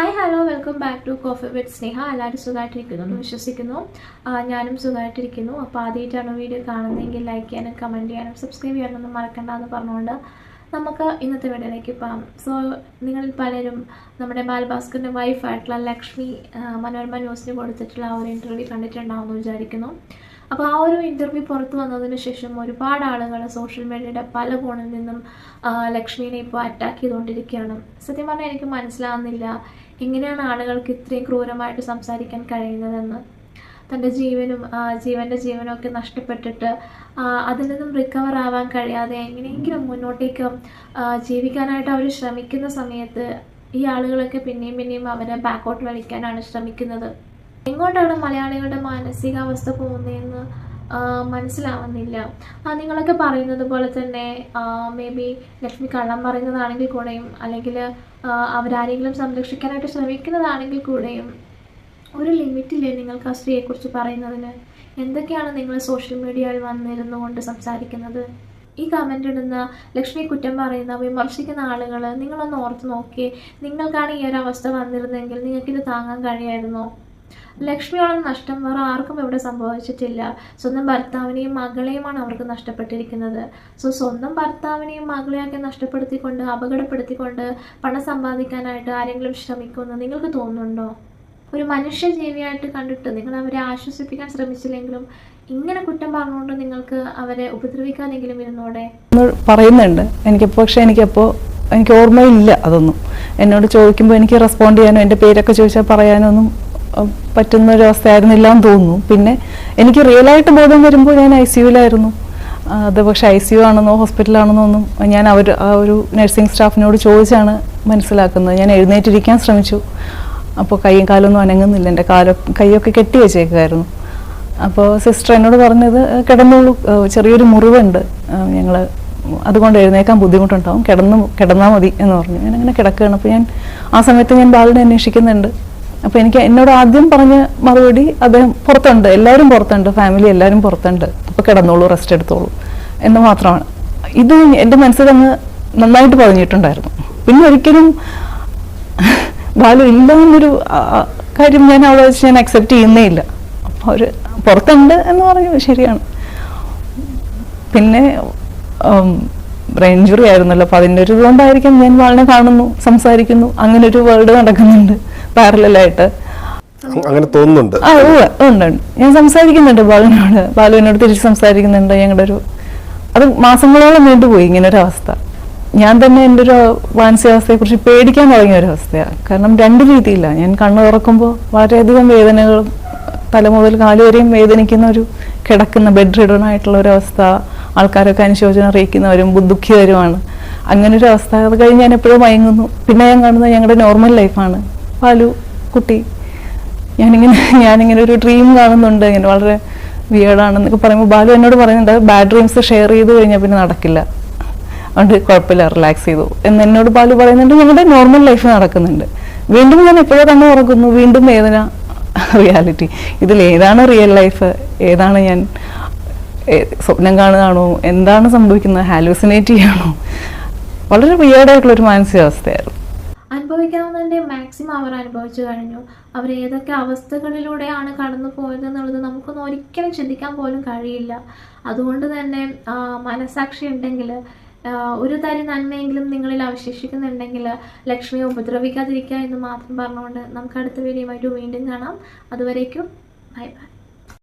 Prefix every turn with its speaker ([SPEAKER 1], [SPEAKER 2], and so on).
[SPEAKER 1] Hi hello welcome back to coffee with Sneha എല്ലാവരും സുഖമായിട്ടിരിക്കുന്നു എന്ന് വിശ്വസിക്കുന്നു. ഞാനും സുഖമായിട്ടിരിക്കുന്നു. അപ്പോൾ ആദ്യമായിട്ടാണ് വീഡിയോ കാണുന്നതെങ്കിൽ ലൈക്ക് ചെയ്യാനും കമന്റ് ചെയ്യാനും സബ്സ്ക്രൈബ് ചെയ്യാനൊന്നും മറക്കണ്ട എന്ന് പറഞ്ഞുകൊണ്ട് നമുക്ക് ഇന്നത്തെ വീഡിയോയിലേക്ക് പോകാം. സോ നിങ്ങളിൽ പലരും നമ്മുടെ ബാലഭാസ്കറിന്റെ വൈഫായിട്ടുള്ള ലക്ഷ്മി മനോരമ ന്യൂസിന് കൊടുത്തിട്ടുള്ള ആ ഒരു ഇന്റർവ്യൂ കണ്ടിട്ടുണ്ടാവുമെന്ന് വിചാരിക്കുന്നു. അപ്പോൾ ആ ഒരു ഇന്റർവ്യൂ പുറത്തു വന്നതിന് ശേഷം ഒരുപാട് ആളുകൾ സോഷ്യൽ മീഡിയയുടെ പല കോണിൽ നിന്നും ലക്ഷ്മിനെ ഇപ്പോൾ അറ്റാക്ക് ചെയ്തുകൊണ്ടിരിക്കുകയാണ് സത്യം പറഞ്ഞാൽ എനിക്ക് മനസ്സിലാവുന്നില്ല എങ്ങനെയാണ് ആളുകൾക്ക് ഇത്രയും ക്രൂരമായിട്ട് സംസാരിക്കാൻ കഴിയുന്നതെന്ന്. തന്റെ ജീവനും ജീവന്റെ ജീവനും ഒക്കെ നഷ്ടപ്പെട്ടിട്ട് അതിൽ നിന്നും റിക്കവർ ആവാൻ കഴിയാതെ എങ്ങനെയെങ്കിലും മുന്നോട്ടേക്ക് ജീവിക്കാനായിട്ട് അവർ ശ്രമിക്കുന്ന സമയത്ത് ഈ ആളുകളൊക്കെ പിന്നെയും പിന്നെയും അവരെ ബാക്കോട്ട് വലിക്കാനാണ് ശ്രമിക്കുന്നത്. എങ്ങോട്ടാണ് മലയാളികളുടെ മാനസികാവസ്ഥ പോകുന്നതെന്ന് മനസ്സിലാവുന്നില്ല. നിങ്ങളൊക്കെ പറയുന്നത് പോലെ തന്നെ മേ ബി ലക്ഷ്മി കള്ളം പറയുന്നതാണെങ്കിൽ കൂടെയും അല്ലെങ്കിൽ അവരാരെങ്കിലും സംരക്ഷിക്കാനായിട്ട് ശ്രമിക്കുന്നതാണെങ്കിൽ കൂടെയും ഒരു ലിമിറ്റില്ലേ നിങ്ങൾക്ക് ആ സ്ത്രീയെക്കുറിച്ച് പറയുന്നതിന്? എന്തൊക്കെയാണ് നിങ്ങൾ സോഷ്യൽ മീഡിയയിൽ വന്നിരുന്നു കൊണ്ട് സംസാരിക്കുന്നത്? ഈ കമന്റ് ഇടുന്ന ലക്ഷ്മി കുറ്റം പറയുന്ന വിമർശിക്കുന്ന ആളുകൾ നിങ്ങളൊന്ന് ഓർത്ത് നോക്കി നിങ്ങൾക്കാണ് ഈ ഒരു അവസ്ഥ വന്നിരുന്നെങ്കിൽ നിങ്ങൾക്കിത് താങ്ങാൻ കഴിയായിരുന്നോ? ലക്ഷ്മിയോളം നഷ്ടം വേറെ ആർക്കും ഇവിടെ സംഭവിച്ചിട്ടില്ല. സ്വന്തം ഭർത്താവിനെയും മകളെയുമാണ് അവർക്ക് നഷ്ടപ്പെട്ടിരിക്കുന്നത്. സോ സ്വന്തം ഭർത്താവിനെയും മകളെയൊക്കെ നഷ്ടപ്പെടുത്തിക്കൊണ്ട് അപകടപ്പെടുത്തിക്കൊണ്ട് പണം സമ്പാദിക്കാനായിട്ട് ആരെങ്കിലും ശ്രമിക്കുമെന്ന് നിങ്ങൾക്ക് തോന്നുന്നുണ്ടോ? ഒരു മനുഷ്യ ജീവിയായിട്ട് കണ്ടിട്ട് നിങ്ങൾ അവരെ ആശ്വസിപ്പിക്കാൻ ശ്രമിച്ചില്ലെങ്കിലും ഇങ്ങനെ കുറ്റം പറഞ്ഞുകൊണ്ട് നിങ്ങൾക്ക് അവരെ ഉപദ്രവിക്കാനെങ്കിലും ഇരുന്നോടെ?
[SPEAKER 2] പറയുന്നുണ്ട്. എനിക്ക് പക്ഷേ എനിക്കപ്പോൾ എനിക്ക് ഓർമ്മയില്ല അതൊന്നും. എന്നോട് ചോദിക്കുമ്പോൾ എനിക്ക് റെസ്പോണ്ട് ചെയ്യാനോ എന്റെ പേരൊക്കെ ചോദിച്ചാൽ പറയാനൊന്നും പറ്റുന്ന ഒരു അവസ്ഥയായിരുന്നില്ല എന്ന് തോന്നുന്നു. പിന്നെ എനിക്ക് റിയൽ ആയിട്ട് ബോധം വരുമ്പോൾ ഞാൻ ഐ സിയുലായിരുന്നു അത് പക്ഷെ ഐ സി യു ആണെന്നോ ഹോസ്പിറ്റലാണെന്നോ ഒന്നും ഞാൻ അവർ ആ ഒരു നഴ്സിംഗ് സ്റ്റാഫിനോട് ചോദിച്ചാണ് മനസ്സിലാക്കുന്നത്. ഞാൻ എഴുന്നേറ്റിരിക്കാൻ ശ്രമിച്ചു. അപ്പോൾ കൈയും കാലൊന്നും അനങ്ങുന്നില്ല. എന്റെ കാലോ കൈയൊക്കെ കെട്ടി വെച്ചേക്കായിരുന്നു അപ്പോൾ സിസ്റ്റർ എന്നോട് പറഞ്ഞത് കിടന്നുള്ളൂ കിടന്നോളൂ. ചെറിയൊരു മുറിവുണ്ട്. ഞങ്ങൾ അതുകൊണ്ട് എഴുന്നേക്കാൻ ബുദ്ധിമുട്ടുണ്ടാവും. കിടന്നു കിടന്നാൽ മതി എന്ന് പറഞ്ഞു. ഞാൻ അങ്ങനെ കിടക്കുകയാണ്. അപ്പോൾ ഞാൻ ആ സമയത്ത് ഞാൻ ബാലിനെ അന്വേഷിക്കുന്നുണ്ട്. അപ്പോൾ എനിക്ക് എന്നോട് ആദ്യം പറഞ്ഞ മറുപടി അദ്ദേഹം പുറത്തുണ്ട്. എല്ലാവരും പുറത്തുണ്ട്. ഫാമിലി എല്ലാവരും പുറത്തുണ്ട്. അപ്പോൾ കിടന്നോളൂ റെസ്റ്റ് എടുത്തോളൂ എന്ന് മാത്രമാണ്. ഇത് എന്റെ മനസ്സിൽ അങ്ങ് നന്നായിട്ട് പറഞ്ഞിട്ടുണ്ടായിരുന്നു പിന്നെ ഒരിക്കലും ബാലു ഇല്ല എന്നൊരു കാര്യം ഞാൻ അവിടെ വെച്ച് ഞാൻ അക്സെപ്റ്റ് ചെയ്യുന്നേ ഇല്ല. അപ്പോൾ അവർ പുറത്തുണ്ട് എന്ന് പറഞ്ഞു ശരിയാണ്. പിന്നെ ബ്രെയിൻ ഇഞ്ചുറി ആയിരുന്നല്ലോ. അപ്പോൾ അതിന്റെ ഒരു ഇതുകൊണ്ടായിരിക്കും ഞാൻ വാളിനെ കാണുന്നു സംസാരിക്കുന്നു. അങ്ങനെ ഒരു വേൾഡ് നടക്കുന്നുണ്ട്. പാരലായിട്ട്
[SPEAKER 3] അങ്ങനെ തോന്നുന്നുണ്ട്.
[SPEAKER 2] ആ ഉണ്ട്. ഞാൻ സംസാരിക്കുന്നുണ്ട് ബാലുവിനോട്. ബാലുവിനോട് തിരിച്ച് സംസാരിക്കുന്നുണ്ട്. ഞങ്ങളുടെ ഒരു അത് മാസങ്ങളോളം നീണ്ടുപോയി ഇങ്ങനെ ഒരു അവസ്ഥ ഞാൻ തന്നെ എന്റെ ഒരു മാനസികാവസ്ഥയെ കുറിച്ച് പേടിക്കാൻ തുടങ്ങിയ ഒരു അവസ്ഥയാണ് കാരണം രണ്ട് രീതിയില്ല ഞാൻ കണ്ണു തുറക്കുമ്പോൾ വളരെയധികം വേദനകളും തല മുതൽ കാൽ വരെയും വേദനിക്കുന്ന ഒരു കിടക്കുന്ന ബെഡ് റിഡൺ ആയിട്ടുള്ള ഒരു അവസ്ഥ ആൾക്കാരൊക്കെ അനുശോചനം അറിയിക്കുന്നവരും ദുഃഖിതരുമാണ് അങ്ങനെ ഒരു അവസ്ഥ അത് കഴിഞ്ഞ് ഞാൻ എപ്പോഴും മയങ്ങുന്നു. പിന്നെ ഞാൻ കാണുന്നത് ഞങ്ങളുടെ നോർമൽ ലൈഫാണ് പാലു കുട്ടി. ഞാനിങ്ങനെ ഞാനിങ്ങനെ ഒരു ഡ്രീം കാണുന്നുണ്ട്. ഇങ്ങനെ വളരെ വിയേഡാണെന്നൊക്കെ പറയുമ്പോൾ ബാലു എന്നോട് പറയുന്നുണ്ട് ബാഡ് ഡ്രീംസ് ഷെയർ ചെയ്ത് കഴിഞ്ഞാൽ പിന്നെ നടക്കില്ല. അതുകൊണ്ട് കുഴപ്പമില്ല റിലാക്സ് ചെയ്തു. എന്ന് എന്നോട് ബാലു പറയുന്നുണ്ട്. ഞങ്ങളുടെ നോർമൽ ലൈഫ് നടക്കുന്നുണ്ട്. വീണ്ടും ഞാൻ എപ്പോഴോ തന്നെ ഉറങ്ങുന്നു. വീണ്ടും വേദന റിയാലിറ്റി ഇതിൽ ഏതാണ് റിയൽ ലൈഫ് ഏതാണ് ഞാൻ സ്വപ്നം കാണുകയാണോ? എന്താണ് സംഭവിക്കുന്നത്? ഹാലൂസിനേറ്റ് ചെയ്യണോ? വളരെ വിയേഡായിട്ടുള്ളൊരു മാനസികാവസ്ഥയായിരുന്നു.
[SPEAKER 1] അനുഭവിക്കാവുന്നതിന്റെ മാക്സിമം അവർ അനുഭവിച്ചു കഴിഞ്ഞു. അവർ ഏതൊക്കെ അവസ്ഥകളിലൂടെയാണ് കടന്നു പോയത് എന്നുള്ളത് നമുക്കൊന്നും ഒരിക്കലും ചിന്തിക്കാൻ പോലും കഴിയില്ല. അതുകൊണ്ട് തന്നെ മനസാക്ഷി ഉണ്ടെങ്കിൽ ഒരു തരി നന്മയെങ്കിലും നിങ്ങളിൽ അവശേഷിക്കുന്നുണ്ടെങ്കിൽ ലക്ഷ്മിയെ ഉപദ്രവിക്കാതിരിക്കുക എന്ന് മാത്രം പറഞ്ഞുകൊണ്ട് നമുക്ക് അടുത്ത വീഡിയോയുമായിട്ട് വീണ്ടും കാണാം. അതുവരേക്കും ബൈ ബൈ.